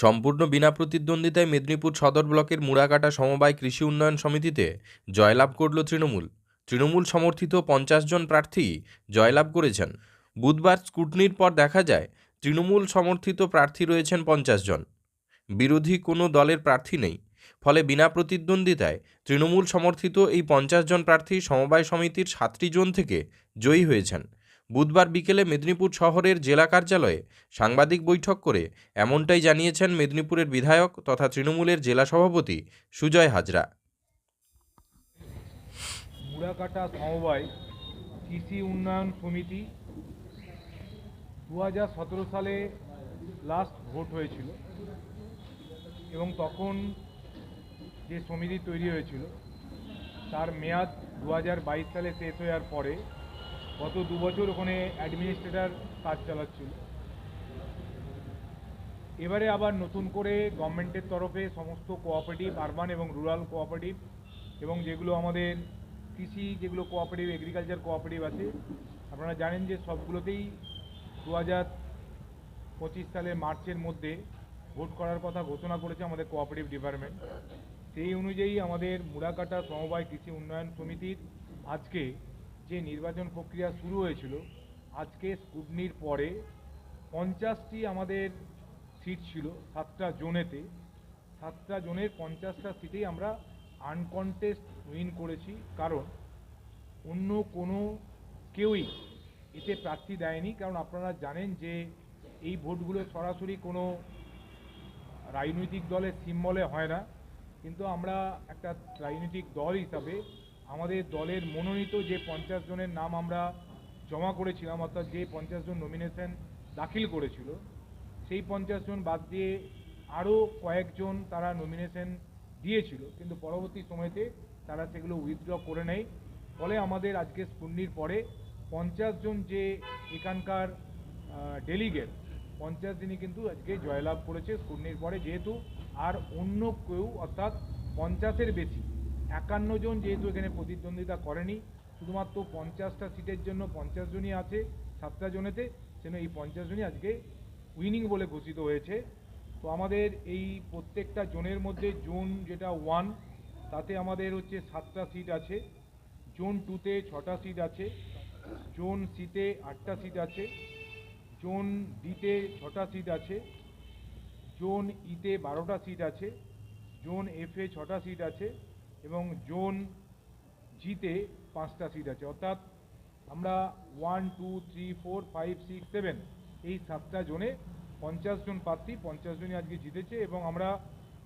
সম্পূর্ণ বিনা প্রতিদ্বন্দ্বিতায় মেদিনীপুর সদর ব্লকের মুড়াকাটা সমবায় কৃষি উন্নয়ন সমিতিতে জয়লাভ করল তৃণমূল। তৃণমূল সমর্থিত পঞ্চাশ জন প্রার্থী জয়লাভ করেছেন। বুধবার স্কুটনির পর দেখা যায়, তৃণমূল সমর্থিত প্রার্থী রয়েছেন পঞ্চাশ জন। বিরোধী কোনো দলের প্রার্থী নেই। ফলে বিনা প্রতিদ্বন্দ্বিতায় তৃণমূল সমর্থিত এই পঞ্চাশ জন প্রার্থী সমবায় সমিতির সাতটি জোন থেকে জয়ী হয়েছেন। বুধবার বিকেলে মেদিনীপুর শহরের জেলা কার্যালয়ে সাংবাদিক বৈঠক করে এমনটাই জানিয়েছেন মেদিনীপুরের বিধায়ক তথা তৃণমূলের জেলা সভাপতি সুজয় হাজরা। মুড়াকাটা সমবায় কৃষি উন্নয়ন সমিতি দু হাজার সতেরো সালে লাস্ট ভোট হয়েছিল এবং তখন যে সমিতি তৈরি হয়েছিল, তার মেয়াদ দু হাজার বাইশ সালে শেষ হওয়ার পরে গত দু বছর ওখানে অ্যাডমিনিস্ট্রেটর কাজ চালাচ্ছিল। এবারে আবার নতুন করে গভর্নমেন্টের তরফে সমস্ত কোঅপারেটিভ আরবান এবং রুরাল কোঅপারেটিভ এবং যেগুলো আমাদের কৃষি, যেগুলো কোঅপারেটিভ এগ্রিকালচার কোঅপারেটিভ আছে, আপনারা জানেন যে সবগুলোতেই দু হাজার পঁচিশ সালের মার্চের মধ্যে ভোট করার কথা ঘোষণা করেছে আমাদের কোঅপারেটিভ ডিপার্টমেন্ট সেই অনুযায়ী আমাদের মুড়াকাটা সমবায় কৃষি উন্নয়ন সমিতির আজকে যে নির্বাচন প্রক্রিয়া শুরু হয়েছিল, আজকে স্কুটনির পরে পঞ্চাশটি আমাদের সিট ছিল সাতটা জোনেতে। সাতটা জোনের পঞ্চাশটা সিটেই আমরা আনকনটেস্ট উইন করেছি, কারণ অন্য কোনো কেউই এতে প্রার্থী দেয়নি। কারণ আপনারা জানেন যে এই ভোটগুলো সরাসরি কোনো রাজনৈতিক দলের সিম্বলে হয় না। কিন্তু আমরা একটা রাজনৈতিক দল হিসাবে আমাদের দলের মনোনীত যে পঞ্চাশ জনের নাম আমরা জমা করেছিলাম, অর্থাৎ যে পঞ্চাশ জন নমিনেশন দাখিল করেছিল, সেই পঞ্চাশ জন বাদ দিয়ে আরও কয়েকজন তারা নমিনেশন দিয়েছিল। কিন্তু পরবর্তী সময়তে তারা সেগুলো উইথড্র করে নেয়। ফলে আমাদের আজকে স্কুন্নির পরে পঞ্চাশ জন যে এখানকার ডেলিগেট পঞ্চাশ দিনই কিন্তু আজকে জয়লাভ করেছে স্কুটনির পরে। যেহেতু আর অন্য কেউ, অর্থাৎ পঞ্চাশের বেশি একান্ন জন যেহেতু এখানে প্রতিদ্বন্দ্বিতা করেনি, শুধুমাত্র পঞ্চাশটা সিটের জন্য পঞ্চাশ জনই আছে, সাতটা জনেতে, সেজন্য এই পঞ্চাশ জনই আজকে উইনিং বলে ঘোষিত হয়েছে। তো আমাদের এই প্রত্যেকটা জোনের মধ্যে জোন যেটা ওয়ান তাতে আমাদের হচ্ছে সাতটা সিট আছে, জোন টুতে ছটা সিট আছে, জোন সিতে আটটা সিট আছে, জোন ডিতে ছটা সিট আছে, জোন ইতে বারোটা সিট আছে, জোন এফে ছটা সিট আছে এবং জোন জিতে পাঁচটা সিট আছে। অর্থাৎ আমরা one two three four five six seven এই সাতটা জোনে পঞ্চাশ জন প্রার্থী, পঞ্চাশ জনই আজকে জিতেছে এবং আমরা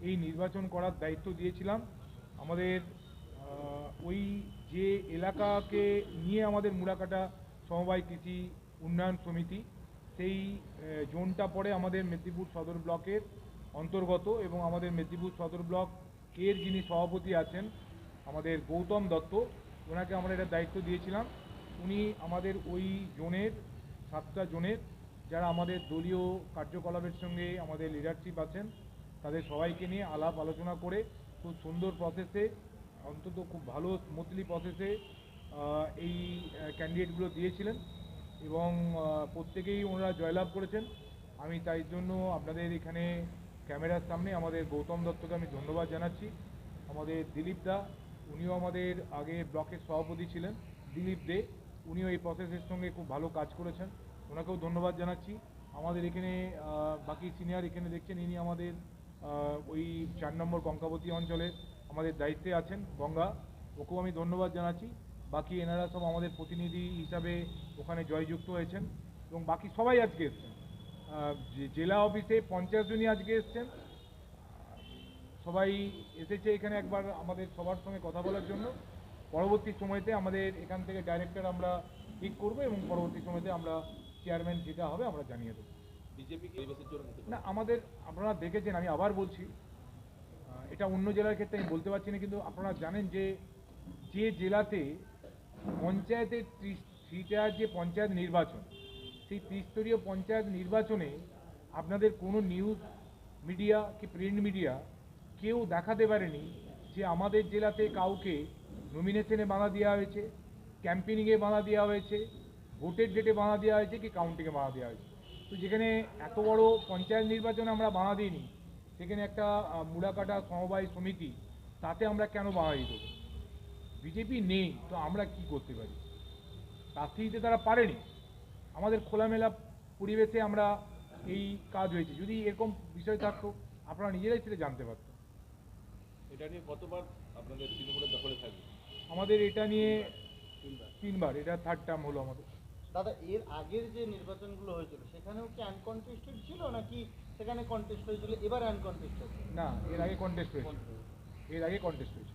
এই নির্বাচন করার দায়িত্ব দিয়েছিলাম। আমাদের ওই যে এলাকাকে নিয়ে আমাদের মুড়াকাটা সমবায় কৃষি উন্নয়ন সমিতি, সেই জোনটা পড়ে আমাদের মেদিনীপুর সদর ব্লকের অন্তর্গত এবং আমাদের মেদিনীপুর সদর ব্লক এর যিনি সভাপতি আছেন, আমাদের গৌতম দত্ত, ওনাকে আমরা এটা দায়িত্ব দিয়েছিলাম। উনি আমাদের ওই জোনের, সাতটা জোনের, যারা আমাদের দলীয় কার্যকলাপের সঙ্গে আমাদের লিডারশিপ আছেন, তাদের সবাইকে নিয়ে আলাপ আলোচনা করে খুব সুন্দর প্রসেসে অন্তত খুব ভালো স্মুথলি প্রসেসে এই ক্যান্ডিডেটগুলো দিয়েছিলেন এবং প্রত্যেকেই ওনারা জয়লাভ করেছেন। আমি তাই জন্য আপনাদের এখানে ক্যামেরার সামনে আমাদের গৌতম দত্তকে আমি ধন্যবাদ জানাচ্ছি। আমাদের দিলীপ দা, উনিও আমাদের আগে ব্লকের সভাপতি ছিলেন। দিলীপ দে, উনিও এই প্রসেসের সঙ্গে খুব ভালো কাজ করেছেন। ওনাকেও ধন্যবাদ জানাচ্ছি। আমাদের এখানে বাকি সিনিয়র এখানে দেখছেন, ইনি আমাদের ওই চার নম্বর কঙ্কাবতী অঞ্চলের আমাদের দায়িত্বে আছেন, গঙ্গা। ওকেও আমি ধন্যবাদ জানাচ্ছি। বাকি এনারা সব আমাদের প্রতিনিধি হিসাবে ওখানে জয়যুক্ত হয়েছেন এবং বাকি সবাই আজকে এসছেন। জেলা অফিসে পঞ্চাশ জনই আজকে এসছেন। সবাই এসেছে এখানে একবার আমাদের সবার সঙ্গে কথা বলার জন্য। পরবর্তী সময়তে আমাদের এখান থেকে ডাইরেক্টর আমরা ঠিক করব এবং পরবর্তী সময়তে আমরা চেয়ারম্যান যেটা হবে আমরা জানিয়ে দেবো। না আমাদের আপনারা দেখেছেন আমি আবার বলছি এটা অন্য জেলার ক্ষেত্রে আমি বলতে পারছি না কিন্তু আপনারা জানেন যে যে জেলাতে পঞ্চায়েতের ত্রিশটা যে পঞ্চায়েত নির্বাচন সেই ত্রিস্তরীয় পঞ্চায়েত নির্বাচনে আপনাদের কোনো নিউজ মিডিয়া কি প্রিন্ট মিডিয়া কেউ দেখাতে পারেনি যে আমাদের জেলাতে কাউকে নমিনেশনে বাধা দেওয়া হয়েছে ক্যাম্পেনিংয়ে বাধা দেওয়া হয়েছে ভোটের ডেটে বাধা দেওয়া হয়েছে কি কাউন্টিংয়ে বাধা দেওয়া হয়েছে। তো যেখানে এত বড় পঞ্চায়েত নির্বাচনে আমরা বাধা দিইনি, সেখানে একটা মুড়াকাটা সমবায় সমিতি, তাতে আমরা কেন বাঙালি দেবো বিজেপি নেই, তো আমরা কি করতে পারি? প্রার্থী দিতে তারা পারেনি আমাদের খোলামেলা পরিবেশে আমরা এই কাজ হয়েছে। যদি এরকম বিষয় থাকতো আপনারা নিজেরাই সেটা জানতে পারতেন। এটা নিয়ে কতবার আপনাদের তৃণমূলের দখলে থাকবে? আমাদের এটা নিয়ে তিনবার। এটা থার্ড টার্ম হলো আমাদের। দাদা এর আগের যে নির্বাচনগুলো হয়েছিল সেখানেও কি আনকনটেস্টেড ছিল নাকি সেখানে কন্টেস্ট হয়েছিল এবার আনকনটেস্টেড না এর আগে কন্টেস্ট হয়েছে এর আগে কন্টেস্ট হয়েছে